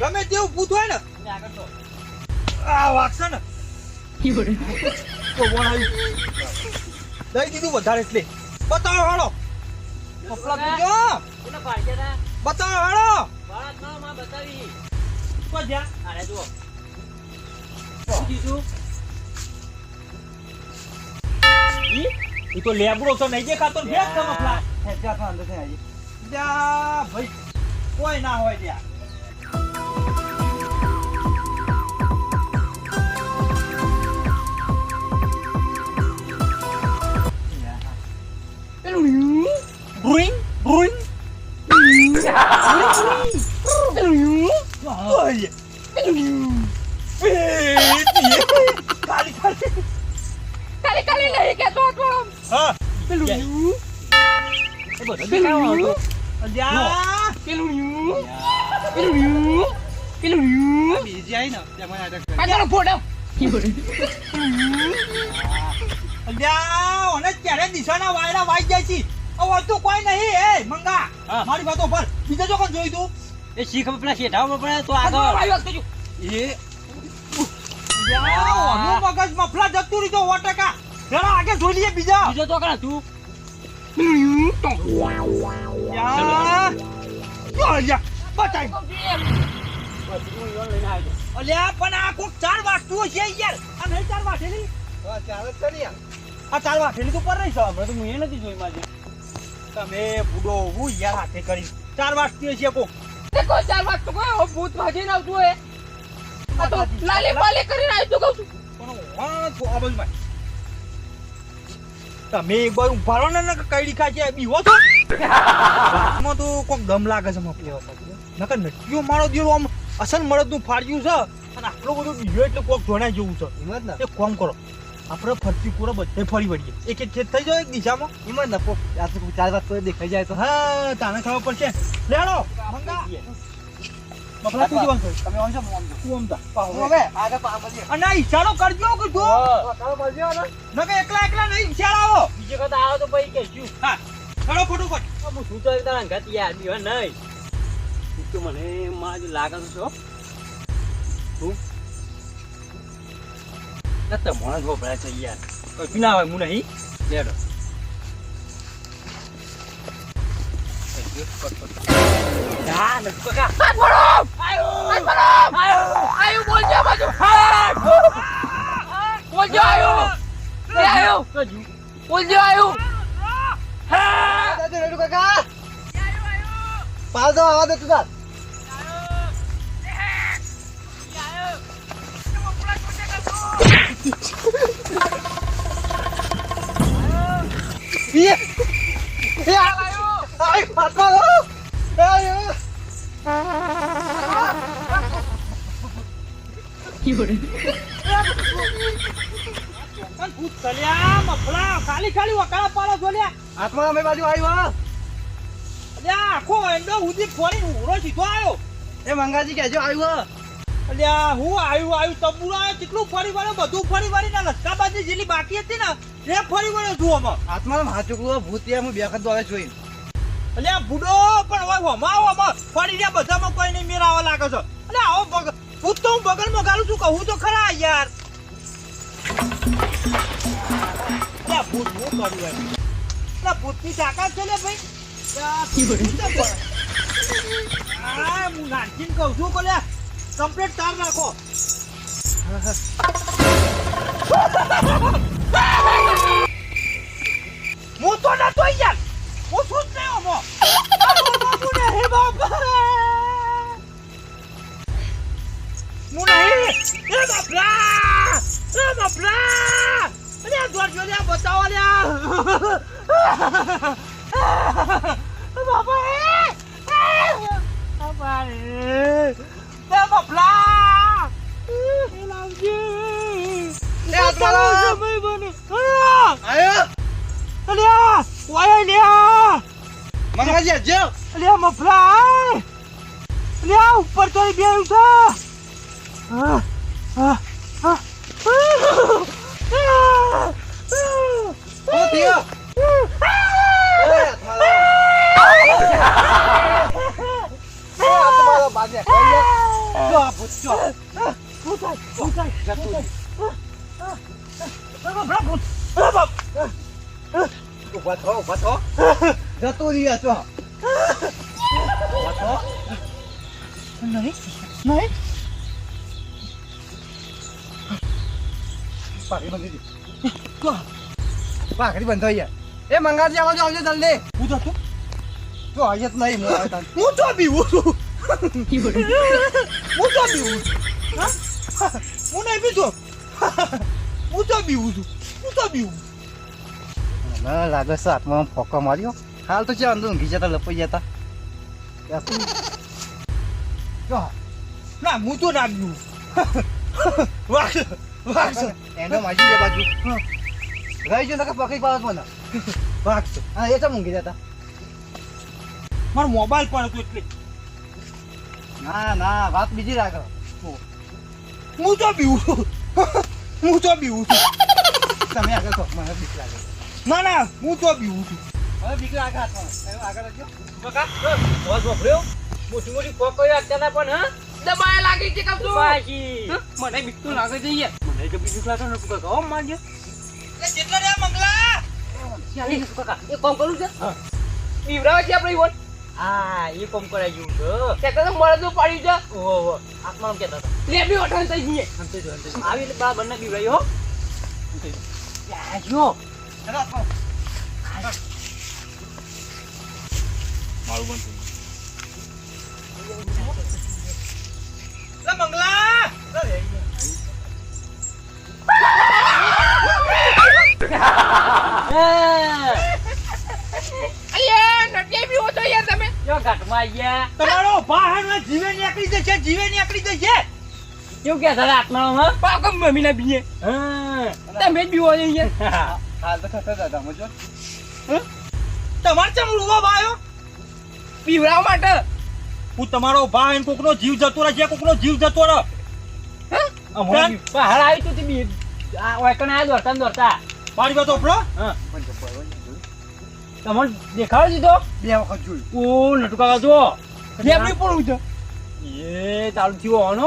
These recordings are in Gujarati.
ગમે તેવું ભૂત હોય ને આ વાગશે ને. તો કોણ દઈ દીધું વધારે એટલે. બતાવો હાલો. કપડા પૂજો. બતાવો હાલો તો જ્યાં? ઈ? તો લેબડો તો નહીં દેખાતો ને ફેંક તમે થાય જા ભાઈ. કોઈ ના હોય ત્યાં. દિશાના વાયરા વાઈ જાય છે? હવે તો કોઈ નહીં એ મંગા. હા. મારી વાતો પર. બીજે જો કોણ જોઈ તું? એ શીખ પેલા શેઠામાં પડે તો આગળ. એ મગજ મફલા જતું રહ્યું તો સો ટકા. જરા આગળ જોઈ લઈએ બીજા. બીજો તો કરા તું? અલ્યા બતાય. અલ્યા પણ આ કોક ચાર વાગતું હશે યાર. આ નહીં ચાર આ તો પર રહી છે હમણાં તો હું એ નથી જોઈ માજે. તમે બુડો હું યાર હાથે કરી. ચાર વાગતી હશે કોક. દેખો ચાર વાત તો કોઈ ભૂત ભાગીને આવતું હોય? આ તો લાલી પાલી કરીને આવ્યું તું કહું છું. પણ હા તો આ બાજુમાં. તમે એક વાર ઊભા રહો ને કઈ દીખા છે બીવો છો તો. કોક દમ લાગે છે મફલી નકર નટિયો મારો દિયો આમ અસલ મળદનું ફાડ્યું છે અને આટલો બધો બીજો એટલે કોક જોડાય જેવું છે. એક કોમ કરો આપણે ફરતી પૂરો બધે ફરી વળીએ. એક એક ખેત થઈ જાય એક દિશામાં? હિંમત ન પો ચાર વાત તો દેખાઈ જાય તો. હા તાને ખબર પડશે. લેડો મંગા. મફલા તું જવાનું તમે આમ તું આમતા? હવે આગળ પાછળ અને ઈશારો કરજો કે તું. નકે એકલા એકલા નહીં ઈશારો આવો. બીજો કદા આવો તો પછી કહેશું. હા ખડો ફટોફટ. હું શું તો એકદમ અંગાત યાર નહીં. તું તો મને એમાં જ લાગે છે શું? ના તમારા જ વપરાય છે, યાર. કઈ ના હોય હું નહીં. લેડો પાલ દો, આવા દે તું તાર. ખાલી ખાલી વકાળા પાડો છો હાથમાં અમે બાજુ આવ્યો અલ્યા આખો એંડો ઉધી ફોડી ઉરો સીધો આવ્યો એ મંગાજી કેજો આવ્યો અલ્યા હું આવ્યું આવ્યું તંબુરો આવ્યો કેટલું ફરી વળ્યો? બધું ફરી વળીને લસકાબાજી જેટલી બાકી હતી ને એ ફરી વળ્યો છું અમે હાથમાં હાચુકડું ભૂત ત્યાં હું બેખત હવે જોઈ અલ્યા બુડો પણ હવે હમા ફરી રહ્યા બધામાં કોઈ નહીં મેળ આવવા લાગે છે. અલ્યા આવો ભૂત તો હું બગલમાં ગાલું છું, કહું તો ખરા યાર. અલ્યા ભૂત હું કર્યું અલ્યા ભૂતની તાકાત છે ને ભાઈ? પણ. હું નાનકીને કહું છું કે લ્યા કમ્પ્લીટ તાર નાખો. હું તો નતો યાર. એ બાપલા એ બાપલા અરે જોર લ્યા બતાવો લ્યા બાપા એ! બાપા રે બાપલા એ લાવજી! લે લાવ. સમય બને. આવ્યો અલ્યા ઓય લ્યા મંગાજી હજો અલ્યા મફલા અલ્યા ઉપર તો છે. હા હા. બાજે. જો આ ભૂત, જો. જતું રહી. ઊભા થો, ઊભા થો. જતું રહી આ તો. ઊભા થો. નહીં નહીં પાઘડી બાંધી. પાઘડી બંધ થઈ એ મંગાજી આવો આવજો જલ્દી હું તો તું જો આજે તો નહીં. હું તો બીવું છું હું તો બીવું છું? હા? નહીં બીજો હું તો બીવું છું? હું તો બીવું મને લાગે છે હાથમાં ફોકો માર્યો. હાલ તો છે અંદર ઊંઘી જતા લપાઈ જતા. ના હું તો ના બીવું. વાહ વાહ. એનો માજી જે બાજુ. રહી જો નકર પકડી પાડત મને. વાહ. હા એ તો ઊંઘી જતા? મારો મોબાઈલ પણ હતો એટલે. ના ના વાત બીજી રાખો હું તો બીવું છું. હું તો બીવું છું. તમે આગળ કહો મને બીક લાગે. ના ના હું તો બીવું છું. હવે બીક લાગે આગળ બકા મોટી મોટી કોક અત્યારના પણ હા? દબાયા લાગે છે કબજો પાછી? મને બીક તો લાગે છે યાર. મને તો બીજું લાગે ને કાકા હો મારજે કેટલા રહ્યા મંગલા. એક કામ કરું છે. બીવરાવે છે આપણે ઈવન હા એ કામ કરાઈ ગયું છે. કહેતા તો મળદું પાડ્યું છે ઓહો ઓહો આત્માનું કહેતા હતા. લે બી ઓઠાણ થઈ જઈએ. હંતે જો હંતે આવી બા બંને બીવરાઈ હો. હંતે જો. યા જો મારું બંધ લે મંગલા. ઘાટમાં ગયા તમારો વાહન જીવે નીકળી જશે જીવે નીકળી જશે. કેવું કે તારા મમ્મી ના બીએ? હા. તમે જ બીવો છો હાલ તો ખતર દાદા મજો તમારે ચમ રૂવા બાયો? બીવરાવા માટે. હું તમારો ભાઈ કોકનો જીવ જતો રહે છે કોકનો જીવ જતો રહે. હમણાં બહાર આવી તું તે બી આ વાયકણ આયા દોડતા ને દોડતા. મારી વાત ઓપડો હા તમને દેખાડો દીધો? બે વખત જોયું. ઓ નટુકા કાકા જો લેબડી પડું છે? એ તારું થયો હોનો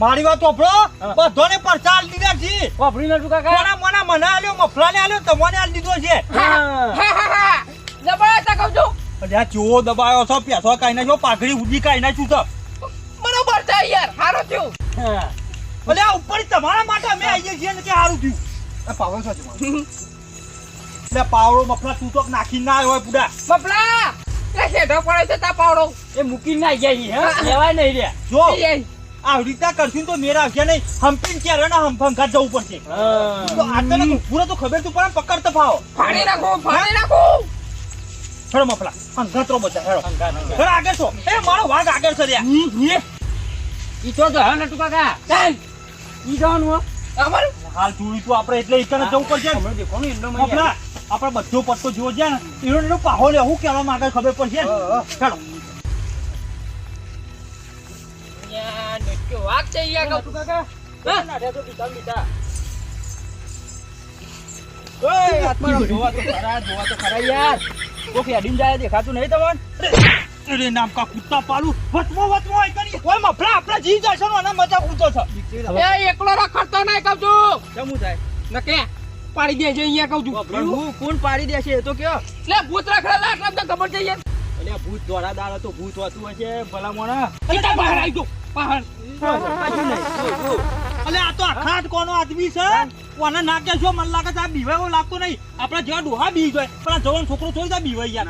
મારી વાત ઓપડો બધોને પરચાર લીધા છે. વાપરી નટુકા કાકા. મને મને મને આલ્યો મફલાને આલ્યો તમને આલ દીધો છે. હા. તા કહું હા. દબાયા તા કબજો અરે આ ચેવો દબાયો છો પેસો કાઈ નાખ્યો પાઘડી ઉડી કાઈ નાખ્યું તો. બરોબર છે યાર. હારો થયું. ભલે ઉપર તમારા માટે અમે આવીએ છીએ ને કે સારું થયું? પાવન સાચું એટલે પાવડો મફલા તું તો નાખી ના આવ્યો હોય પુડા બપલા લે પડે છે તા પાવડો? એ મૂકીને ના ગયા ઈ, લેવાય નહીં રે જો એ આવી રીતના કરશું તો મેરા આવશે નહીં. હમ્પિંગ કે હમ ફંકાત જવું પડશે. તો આટલે પૂરો તો ખબર તું પણ પકડ તો ફાવો. ફાડી નાખો ફાડી નાખો. હેડો મફલા હંગાત્રો બધા હેડો. હેડો આગળ છો. એ મારો વાઘ આગળ છે લ્યા. ઈ તો જો હા નટુ કાકા. ચાલ ઈ જવાનું અમાર? હાલ જોયું તું આપણે એટલે એકને જવું પડશે. મફલા આપણે બધો પત્તો જોવો છે ને એનો એનો પાહો લે હું કહેવા માંગે ખબર પડશે? ચાલો. યાર છે યાર કાકા? હા? નાઠે તો બીતા બીતા ઓય, આત્મારામ જોવા તો ખરા જોવા તો ખરા યાર. કોક હેડીને જાય દેખાતું નહીં તમને? અરે નામ કા કુત્તા પાલું. વચમો વચમો આઈ કરી. ઓય મફલા આપણા જી છે ને મજા કૂતો છે. એ એકલો રખડતો નહીં કબજો થાય નકે? પાડી દેજે અહીંયા કહું છું. પણ હું કોણ પાડી દેશે? એ તો કયો લે ભૂત રખડેલા એટલે અમને ખબર છે યાર એટલે ભૂત દોડા દાડા તો ભૂત હોતું હશે ભલા મોણા એટલે બહાર આવી ગયો બહાર. અલે આ તો આખા જ કોનો આદમી છે? કોને નાકે છો? મને લાગે છે આ બીવાયો લાગતો નહીં. આપણે જેવા ડોહા બી જાય પણ આ જવાન છોકરો થોડી જા બીવાઈ યાર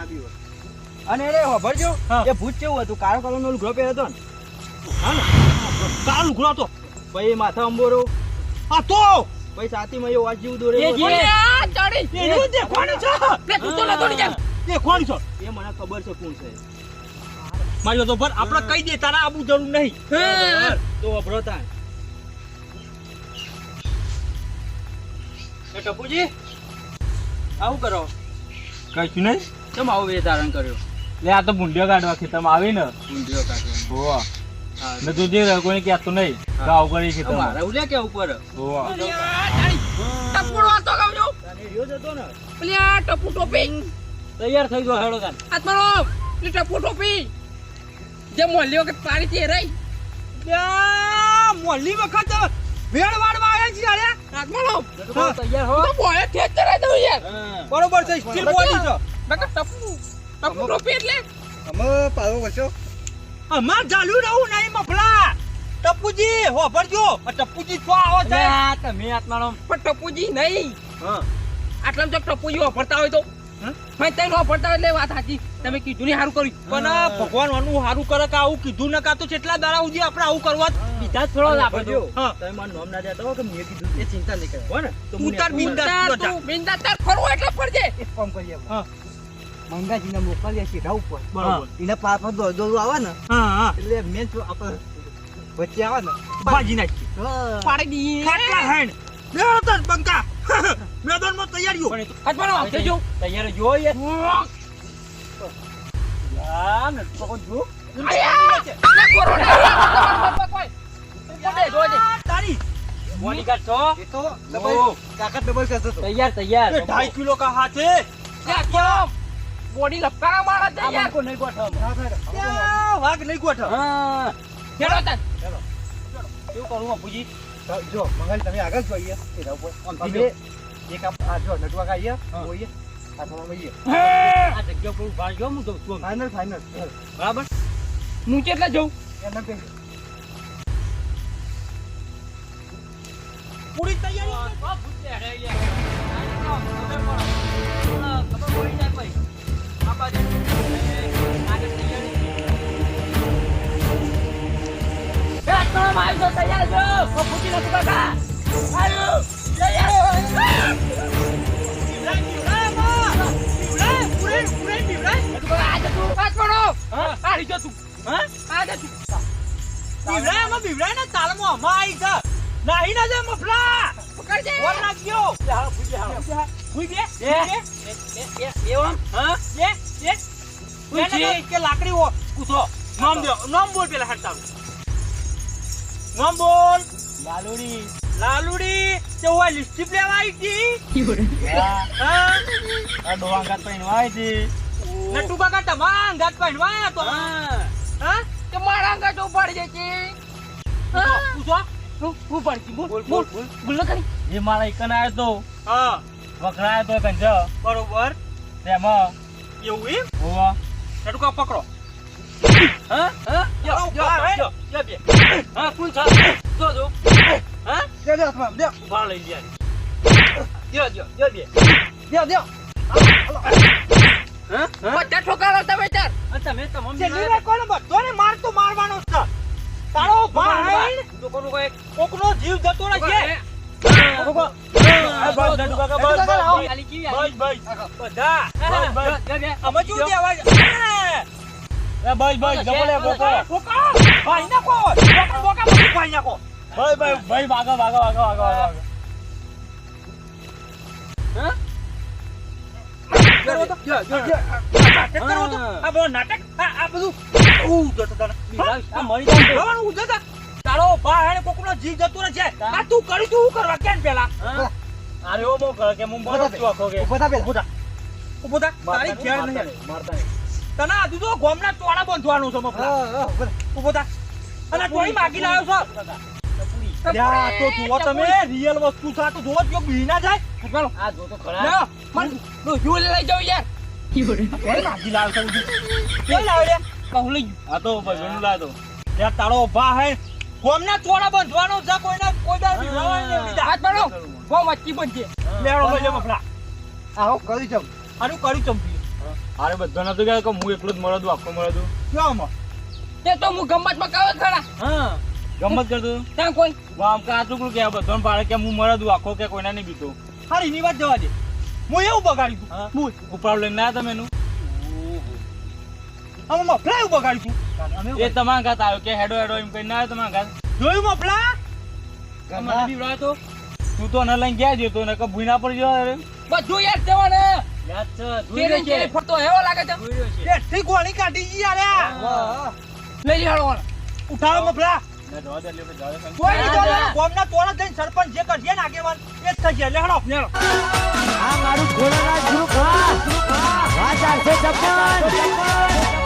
અને રે હોભળજો એ ભૂત કેવું હતું? કાળો કલરનો લુગડો પહેર્યો હતો ને? હા ને? કાળો લુગડો હતો. ભાઈ માથા અંબોરો. આ તો પછી છાતીમાં એ વાજ જેવું દોરે ચડી. એનું દેખવાનું છો. લે તું તો નતો ની જેમ દેખવાનું છો. એ મને ખબર છે કોણ છે. મારી તો પર આપણે કહી દે તારા આબુ જરૂર નહીં. તો અભરો તા એ ટપુજી આવું કરો? કઈ છું નહીં. કેમ આવું વેશ ધારણ કર્યો? લે આ તો ભૂંડિયો કાઢવા ખેતરમાં આવી ને ભૂંડિયો કાઢવા હોવા. હા. ને તું જે કોઈને કહેતું નહીં. તો આવું કરી છે મારે ઉલ્યા કે ઉપર? હોવા ટપુડો હતો કહું જતો ને. આ ટપુ ટોપી. તૈયાર થઈ ગયો હેડો કાન હાથ મારો. પેલી ટપુ ટોપી. જે મોલી વખત પાડી એ રહી. લ્યા, મોલી વખત વેળ વાળવા આવ્યા છે અરે હાથ હા. તૈયાર હો તો બોય ઠેક કરાઈ દઉં યાર. બરોબર છે સ્ટીલ બોલી છે. બકા ટપુ ટપુ ટોપી એટલે. અમે પાડો વચ્ચો અમાર ચાલુ રહું નહીં મફલા ટપુજી હો ભરજો. ટપુજી તો આવો છે? તમે આત્માનો. પણ ટપુજી નહીં. હા. આટલામાં જો ટપુજી વાપરતા હોય તો. ભાઈ તઈ વાપરતા એટલે વાત સાચી. તમે કીધું ને સારું કર્યું. પણ ભગવાન આનું સારું કરે કે આવું કીધું ન કાતો કેટલા દાડા સુધી આપણે આવું કરવા? બીજા થોડો લાભ જો. તમે મને નોમ ના દેતો કે મેં કીધું એ ચિંતા નહીં કરે હો ને? તું તાર બિંદાસ. તું બિંદાસ તાર ખરો એટલે ફરજે. એક કામ કરીએ હા. મંગાજીને મોકલીએ સીધા ઉપર. બરોબર. એના પાપમાં દોડ આવે ને એટલે મેન જો આપણે વચ્ચે આવે ને ભાજી નાખી. હા. પાડી દઈએ ખાટલા હેણ. તન બંકા. મેદાનમાં તૈયારીઓ. તો આત્માનો આવશે જો તૈયાર જો યાર ને તો કોઈ જો? આયા! ના કરો ને. તમારા બાપા કોઈ. જોજે, જોજે. તારી. બોડીગાર્ડ છો? એ તો ડબલ કાકા ડબલ કરતો તૈયાર તૈયાર. એ ઢાઈ કિલો કા હાથ. કેમ? બોડી લપકારા મારા છે યાર. કો નહીં ગોઠવ. હા, હા, હા. ત્યાં વાઘ નહીં ગોઠવ. હા. ચલો તન ચલો. શું કરું બાપુજી જો મંગલ તમે આગળ જોઈએ. ઉપર. આમથી અમે એક આ આ જો નટવા આવીએ હા. જોઈએ આ થોડો આવીએ આ જગ્યા પર ઊભા જો હું જઉં ફાઈનલ ફાઇનલ ફાઇનલ બરાબર? હું કેટલા જઉં? એમ પે પૂરી તૈયારી? એ આઈ જા નાહી ના જા મફલા. પકડજે. બે એવમ હા બે બે હુઈ એને જી. કહે કે લાકડી ઓ કૂસો નામ દે નામ બોલ પેલા હટતા નામ બોલ. લાલુડી. લાલુડી તે ઓય લિસ્ટી લેવા આવી હતી? હા, હા? આ ડોહાંગાત પહેરવા આવી હતી. નટુ કાકા તમામ ગાત પહેરવાયા તો. હા. મારા અંગા ઉપાડી છે. હા. પડતી બોલ બોલ, બોલ ન કરી જે મારા એકન આવ્યો તો હા વખણાયો તો કંજ બરોબર એવું એમ હોવા નટુ પકડો હા હા યો, યો, યો. હા કોણ હા દે. ઊભા લઈ લ્યા યો, યો, યો બે. દે, દે. હા હા બધા ઠોકારો તમે આ તમે તમામ છેલ્લી વાર કોને માર તો મારવાનો છે તારો ભાઈ! ભાઈ કોઈ કોકનો જીવ જતો રહેશે. ભાઈ ભાઈ ભાઈ નટુ કાકા બસ બસ બસ. કરો તો. નાટક કરો તો. આ બધું નાટક આ આ બધું ઉ જતો તને આ મરી જાય તો. જવાનું ઉ તારો ભાઈ કોકનો જીવ જતો રહેશે આ તું કરી તું કરવા કેમ પેલા અરે ઓ બહુ કરે કે આખો પેલા. ઊભો તારી નહીં મારતા તને આ ગોમના ટોળા બંધવાનું છે મફલા. ઊભો અને કોઈ માગી લાવ્યો છો લ્યા, તો જુઓ તમે રિયલ વસ્તુ છે તો જુઓ જો બી ના જાય. ચાલો આ જો તો ખરા. લ્યો મન ડોહ્યું લઈ જાવ યાર. ટોળી માગી લાવ તો કે લાવ લે? કહું લઈ આ તો ભાઈબંધનું લા તો. લ્યા, તારો ભા હે. ગોમના તોડા બંધવાનો છે કોઈના કોઈ દા બિવડાવવા ને હાથ પાડો બહુ મચ્છી બનશે લેવડો ભાઈ લે મફલા. આવો, કરી જાઉં. આનું કરી ચંપી અરે બધા નતું કે હું એકલો જ મળો આખો મળો ક્યાં તે તો હું ગમતમાં કાવે ખરા. હા. ગમત કરતો ત્યાં કોઈ. આમ કાચુકડું કે બધો પાડે કે હું મળો આખો કે કોઈના નહીં બીતો. હારી ની વાત જવા દે. હું એવું બગાડી. તું હું. ઉપાડ લઈને ના તમે એનું. અમે મફલા એવું બગાડી તું એ તમારા ઘાત આવ્યો કે હેડો હેડો એમ કઈ ના આવ્યો તમારા ઘાત? જોયું મફલા મને બીવડાયો તો? તું તો ન લઈને ગયા જતો ને કે ભૂઈ ના પડી જવા બસ બધું જ જવાને. યાદ છે જોઈ છે. ફરતો એવો લાગે છે. ગોળી કાઢી ગઈ યાર. લઈ જાડો ઉઠાવો મફલા કોઈ ગામના કોણ થઈને સરપંચ જે કરશે ને આગેવાન એ જ થશે. એટલે હડો આ મારું ઘોડાના જુખા જુખા વાચાર છે સરપંચ